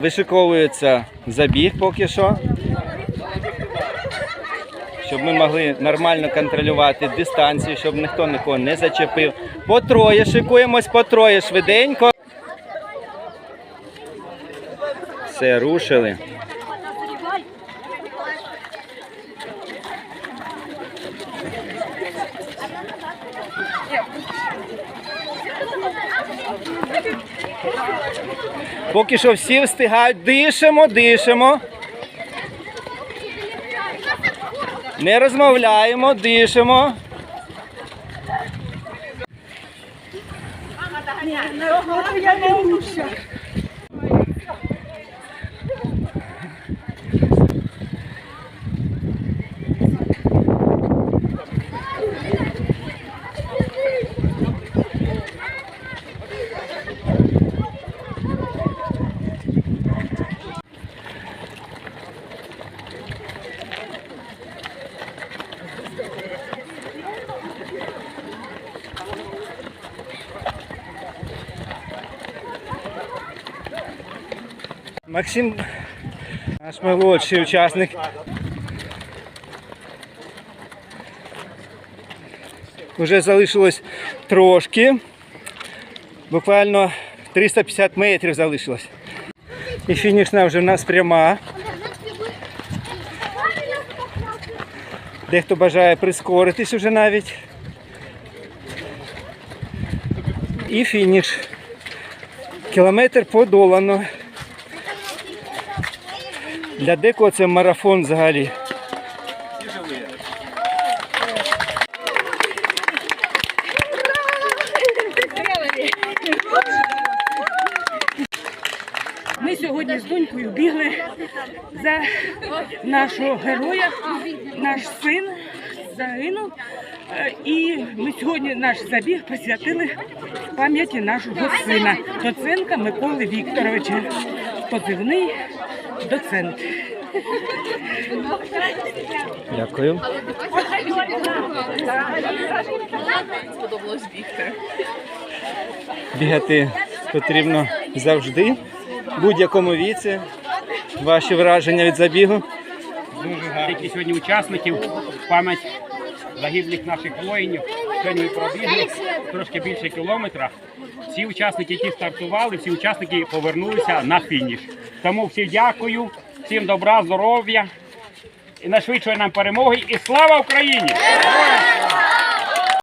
Вишиковується забіг поки що. Щоб ми могли нормально контролювати дистанцію, щоб ніхто нікого не зачепив. По троє шикуємось, по троє швиденько. Все, рушили. Поки що всі встигають. Дишимо, дишимо. Не розмовляємо, дишимо. Максим, наш молодший учасник. Уже залишилось трошки. Буквально 350 метрів залишилось. І фінішна вже в нас пряма. Дехто бажає прискоритись уже навіть. І фініш. Кілометр подолано. Для декого це марафон взагалі. Ми сьогодні з донькою бігли за нашого героя, наш син загинув. І ми сьогодні наш забіг присвятили пам'яті нашого сина, доценка Миколи Вікторовича, позивний доцент. Дякую. Сподобалось бігти. Бігати потрібно завжди, в будь-якому віці. Ваші враження від забігу. Дуже гарно. сьогодні учасників в пам'ять загиблих наших воїнів. Сьогодні ми пробігли трошки більше кілометра. Всі учасники, які стартували, всі учасники повернулися на фініш. Тому всім дякую, всім добра, здоров'я і найшвидшої нам перемоги. І слава Україні!